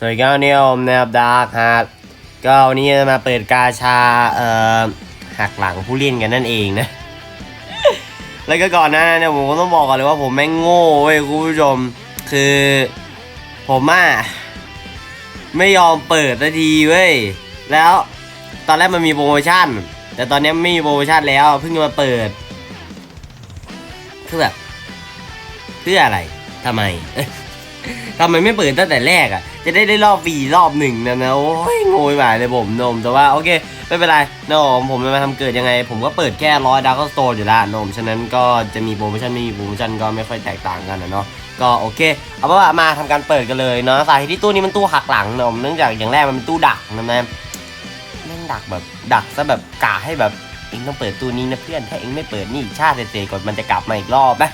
สวัสดีครับวันนี้ผมนะครับดาร์คฮาร์ดก็วันนี้จะมาเปิดกาชาเอ่อหักหลังผู้เล่นกันนั่นเองนะ แล้วก็ก่อนหน้านั้นเนี่ยผมก็ต้องบอกก่อนเลยว่าผมแม่งโง่เว้ยคุณผู้ชม คือผมอะไม่ยอมเปิดสักทีเว้ย แล้วตอนแรกมันมีโปรโมชั่น แต่ตอนนี้ไม่มีโปรโมชั่นแล้วเพิ่งจะมาเปิดคือแบบเพื่ออะไรทำไม ทำไมไม่เปิดตั้งแต่แรกอะ จะได้ได้รอบฟรีรอบหนึ่งนะนะโอ้ยโงยหมายเลยผมนม แต่ว่าโอเค ไม่เป็นไรนมผมจะมาทำเกิดยังไง ผมก็เปิดแค่ร้อยดาวน์สโตร์อยู่แล้วนม ฉะนั้นก็จะมีโปรโมชั่นไม่มีโปรโมชั่นก็ไม่ค่อยแตกต่างกันนะเนาะก็โอเค เอาเป็นว่ามาทำการเปิดกันเลยเนาะสาเหตุที่ตู้นี้มันตู้หักหลังนมเนื่องจากอย่างแรกมันเป็นตู้ดักนะแม่แม่งดักแบบดักซะแบบกะให้แบบเองต้องเปิดตู้นี้นะเพื่อนถ้าเองไม่เปิดนี่ชาติเตะๆก่อนมันจะกลับมาอีกรอบนะ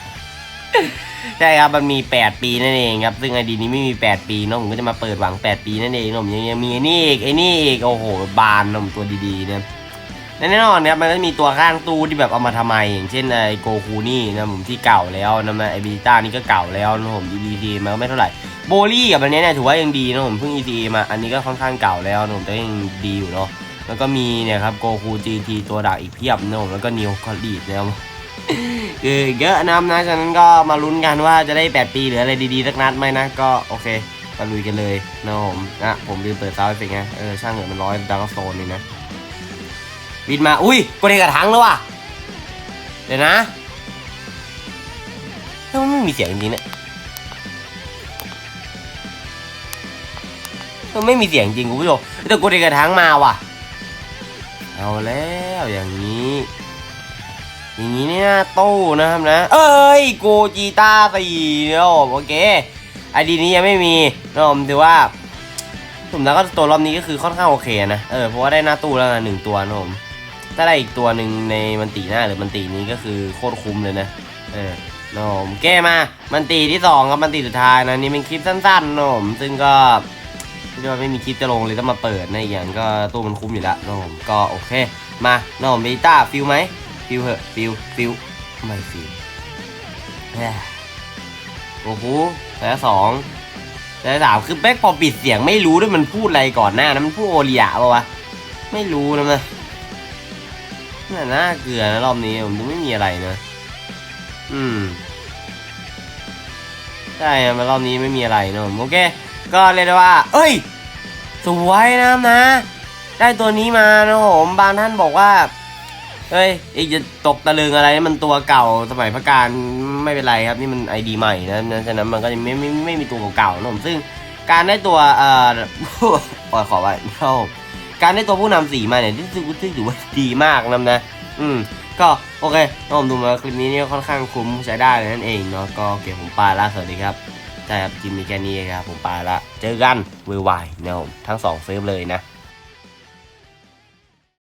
ใช่ครับมันมี 8 ปีนั่นเองครับ ซึ่งไอดีนี้ไม่มี 8 ปีเนอะผมก็จะมาเปิดหวัง 8 ปีนั่นเองเนอะผมยังยังมีไอ้นี่อีกไอ้นี่อีกโอ้โหบานเนอะตัวดีๆเนี่ยและแน่นอนนะครับมันก็จะมีตัวข้างตู้ที่แบบเอามาทำไม อย่างเช่นไอโกคูนี่นะผมที่เก่าแล้วนะไอบิต้านี่ก็เก่าแล้วนะผมดีดีมาก็ไม่เท่าไหร่โบลี่กับอันนี้เนี่ยถือว่ายังดีนะผมเพิ่ง EC มาอันนี้ก็ค่อนข้างเก่าแล้วนะผมแต่ยังดีอยู่เนาะแล้วก็มีเนี่ยครับโกคู GT ตัวดักอีกเพียบนะผมแล้วก็นิวคอลีดนะครับ คือเยอะนะครับนะฉะนั้นก็มาลุ้นกันว่าจะได้ 8 ปีหรืออะไรดีๆสักนัดไหมนะก็โอเคมาลุยกันเลยนะผมนะผมลืมเปิดซาวด์เอฟเฟกต์ไงเออช่างเหอะมันร้อยดังก็โซนนี่นะบินมา อุ้ยกดเองกระถังแล้วว่ะ เดี๋ยวนะเฮ้ยมันไม่มีเสียงจริงๆเนี่ยมันไม่มีเสียงจริงคุณผู้ชมแต่กดเองกระถังมาว่ะ เอาแล้วอย่างนี้ อย่างนี้เนี่ยตู้นะครับนะ เอ้ยโกจีต้าสี่นะผมโอเคไอดีนี้ยังไม่มีนะผมถือว่าผมแล้วก็ตัวรอบนี้ก็คือค่อนข้างโอเคนะเออเพราะว่าได้หน้าตู้แล้วนะหนึ่งตัวนะผมถ้าได้อีกตัวหนึ่งในมันตีหน้าหรือมันตีนี้ก็คือโคตรคุ้มเลยนะเออนะผมแก้มามันตีที่สองครับมันตีสุดท้ายนะนี่เป็นคลิปสั้นๆนะผมซึ่งก็เรียกว่าไม่มีคลิปจะลงเลยต้องมาเปิดนะอีกอย่างก็ตู้มันคุ้มอยู่แล้วนะผมก็โอเค มานะผมเบต้าฟิลไหม ฟิวเหอะฟิวฟิวไม่ฟิวโอ้โหแต่สองแต่สามคือแบ็คพอปิดเสียงไม่รู้ด้วยมันพูดอะไรก่อนหน้านะมันพูดโอเลียป่าวะไม่รู้นะมันน่าเกลือนะรอบนี้ผมดูไม่มีอะไรนะ อืมใช่มารอบนี้ไม่มีอะไรนะผมโอเค ก็เรียกได้ว่า เอ้ย สวยนะนะ ได้ตัวนี้มานะผมบางท่านบอกว่า เฮ้ยอีกจะตกตะลึงอะไรมันตัวเก่าสมัยพระการไม่เป็นไรครับนี่มันไอดีใหม่นะฉะนั้นมันก็จะไม่ไม่ไม่ไม่มีตัวเก่าๆนะผมซึ่งการได้ตัวเอ่อขอขอไว้ครับผมการได้ตัวผู้นำสีมาเนี่ยที่ถือว่าถือว่าดีมากนะนะ อืม ก็โอเคถ้าผมดูมาคลิปนี้เนี่ยค่อนข้างคุ้มใช้ได้เลยนั่นเองเนาะก็โอเคผมปละสวัสดีครับใช่ครับทีมมีแค่นี้ครับผมปละเจอกันเวอร์ไวนะผมทั้งสองเซิร์ฟเลยนะ